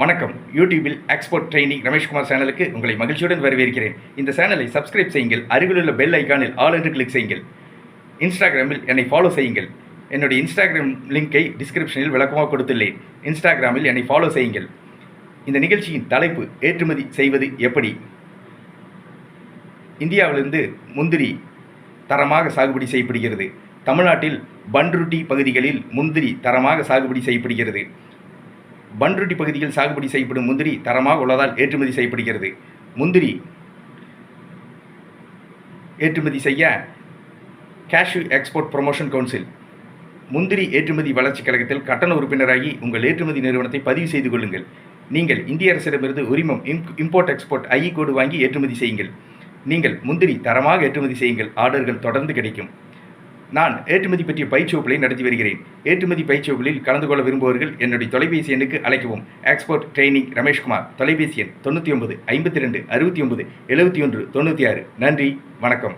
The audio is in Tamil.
வணக்கம். யூடியூபில் எக்ஸ்போர்ட் ட்ரைனிங் ரமேஷ்குமார் சேனலுக்கு உங்களை மகிழ்ச்சியுடன் வரவேற்கிறேன். இந்த சேனலை சப்ஸ்கிரைப் செய்யுங்கள். அருகிலுள்ள பெல் ஐக்கானில் ஆல் என்று கிளிக் செய்யுங்கள். இன்ஸ்டாகிராமில் என்னை ஃபாலோ செய்யுங்கள். என்னுடைய இன்ஸ்டாகிராம் லிங்கை டிஸ்கிரிப்ஷனில் விளக்கமாக கொடுத்துள்ளேன். இன்ஸ்டாகிராமில் என்னை ஃபாலோ செய்யுங்கள். இந்த நிகழ்ச்சியின் தலைப்பு ஏற்றுமதி செய்வது எப்படி? இந்தியாவிலிருந்து முந்திரி தரமாக சாகுபடி செய்யப்படுகிறது. தமிழ்நாட்டில் பன்ருட்டி பகுதிகளில் முந்திரி தரமாக சாகுபடி செய்யப்படுகிறது. பன்ருட்டி பகுதியில் சாகுபடி செய்யப்படும் முந்திரி தரமாக உள்ளதால் ஏற்றுமதி செய்யப்படுகிறது. முந்திரி ஏற்றுமதி செய்ய கேஷ்யூ எக்ஸ்போர்ட் ப்ரொமோஷன் கவுன்சில் முந்திரி ஏற்றுமதி வளர்ச்சிக் கழகத்தில் கட்டண உறுப்பினராகி உங்கள் ஏற்றுமதி நிறுவனத்தை பதிவு செய்து கொள்ளுங்கள். நீங்கள் இந்திய அரசிடமிருந்து உரிமம் இம்போர்ட் எக்ஸ்போர்ட் ஐ கோடு வாங்கி ஏற்றுமதி செய்யுங்கள். நீங்கள் முந்திரி தரமாக ஏற்றுமதி செய்யுங்கள். ஆர்டர்கள் தொடர்ந்து கிடைக்கும். நான் ஏற்றுமதி பற்றிய பயிற்சி வகுப்புகளை நடத்தி வருகிறேன். ஏற்றுமதி பயிற்சி வகுப்பில் கலந்து கொள்ள விரும்புபவர்கள் என்னுடைய தொலைபேசி எண்ணுக்கு அழைக்கவும். எக்ஸ்போர்ட் ட்ரைனிங் ரமேஷ்குமார் தொலைபேசி எண் தொண்ணூற்றி ஒன்பது ஐம்பத்தி ரெண்டு அறுபத்தி ஒன்பது எழுபத்தி ஒன்று தொண்ணூற்றி ஆறு. நன்றி வணக்கம்.